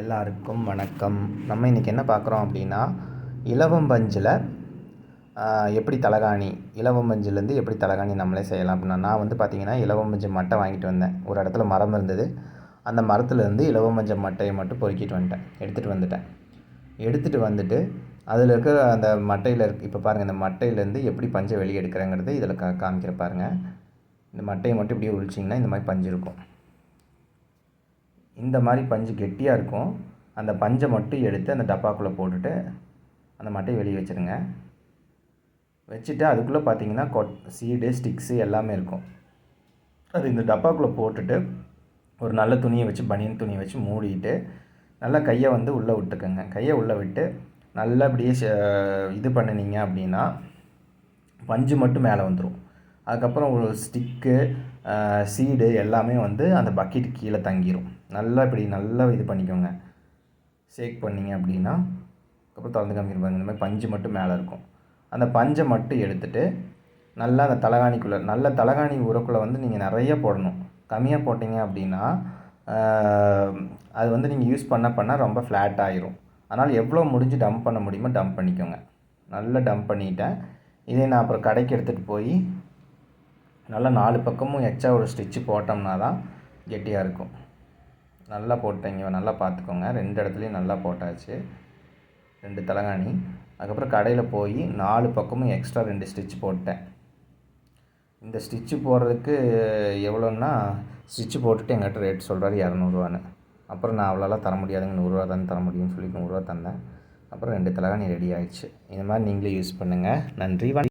எல்லாருக்கும் வணக்கம். நம்ம இன்றைக்கி என்ன பார்க்குறோம் அப்படின்னா இலவம்பஞ்சில் எப்படி தலகாணி இலவம்பஞ்சிலேருந்து எப்படி தலகாணி நம்மளே செய்யலாம் அப்படின்னா நான் வந்து பார்த்திங்கன்னா இலவம்பஞ்சு மட்டை வாங்கிட்டு வந்தேன். ஒரு இடத்துல மரம் இருந்தது. அந்த மரத்துலேருந்து இலவம்பஞ்ச மட்டையை மட்டும் பொறுக்கிட்டு வந்துட்டேன். எடுத்துகிட்டு வந்துட்டேன். எடுத்துகிட்டு வந்துட்டு அதில் இருக்க அந்த மட்டையில் இருக்கு இப்போ பாருங்கள் இந்த மட்டையிலேருந்து எப்படி பஞ்சை வெளியே எடுக்கிறேங்கிறது இதில் கா காமிக்கிற பாருங்கள் இந்த மட்டையை மட்டும் இப்படியே உழிச்சிங்கன்னா இந்த மாதிரி பஞ்சு இருக்கும். இந்த மாதிரி பஞ்சு கெட்டியாக இருக்கும். அந்த பஞ்சை மட்டும் எடுத்து அந்த டப்பாக்குள்ளே போட்டுட்டு அந்த மட்டையை வெளியே வச்சுருங்க. வச்சுட்டு அதுக்குள்ளே பார்த்தீங்கன்னா கொட் சீடு ஸ்டிக்ஸு எல்லாமே இருக்கும். அது இந்த டப்பாக்குள்ளே போட்டுட்டு ஒரு நல்ல துணியை வச்சு பனியன் துணியை வச்சு மூடிட்டு நல்லா கையை வந்து உள்ளே விட்டுக்கோங்க. கையை உள்ளே விட்டு நல்லா அப்படியே இது பண்ணினீங்க அப்படின்னா பஞ்சு மட்டும் மேலே வந்துடும் அதுக்கப்புறம் ஒரு ஸ்டிக்கு சீடு எல்லாமே வந்து அந்த பக்கெட் கீழே தங்கிரும். நல்லா இப்படி நல்லா இது பண்ணிக்கோங்க. ஷேக் பண்ணீங்க அப்படின்னா அதுக்கப்புறம் திறந்து காமிக்கிறப்பாங்க இந்த மாதிரி பஞ்சு மட்டும் மேலே இருக்கும். அந்த பஞ்சை மட்டும் எடுத்துகிட்டு நல்லா அந்த தலகாணிக்குள்ளே நல்ல தலகாணி உரக்குள்ளே வந்து நீங்கள் நிறைய போடணும். கம்மியாக போட்டிங்க அப்படின்னா அது வந்து நீங்கள் யூஸ் பண்ண பண்ண ரொம்ப ஃப்ளாட் ஆயிரும். அதனால் எவ்வளோ முடிஞ்சு டம்ப் பண்ண முடியுமோ டம்ப் பண்ணிக்கோங்க. நல்லா டம்ப் பண்ணிட்டேன். இதே நான் அப்புறம் கடைக்கு எடுத்துகிட்டு போய் நல்லா நாலு பக்கமும் எக்ஸ்ட்ரா ஒரு ஸ்டிச்சு போட்டோம்னா தான் கெட்டியாக இருக்கும். நல்லா போட்டீங்க நல்லா பார்த்துக்கோங்க. ரெண்டு இடத்துலையும் நல்லா போட்டாச்சு. ரெண்டு தலைகாணி. அதுக்கப்புறம் கடையில் போய் நாலு பக்கமும் எக்ஸ்ட்ரா ரெண்டு ஸ்டிச் போட்டேன். இந்த ஸ்டிச்சு போடுறதுக்கு எவ்வளோன்னா ஸ்டிச்சு போட்டுட்டு எங்கிட்ட ரேட் சொல்கிறாரு இரநூறுவான்னு. அப்புறம் நான் அவ்வளோலாம் தர முடியாதுங்க நூறுரூவா தான் தர முடியும்னு சொல்லி நூறுரூவா தந்தேன். அப்புறம் ரெண்டு தலைகாணி ரெடி ஆயிடுச்சு. இந்த மாதிரி நீங்களே யூஸ் பண்ணுங்கள் நன்றி வணக்கம்.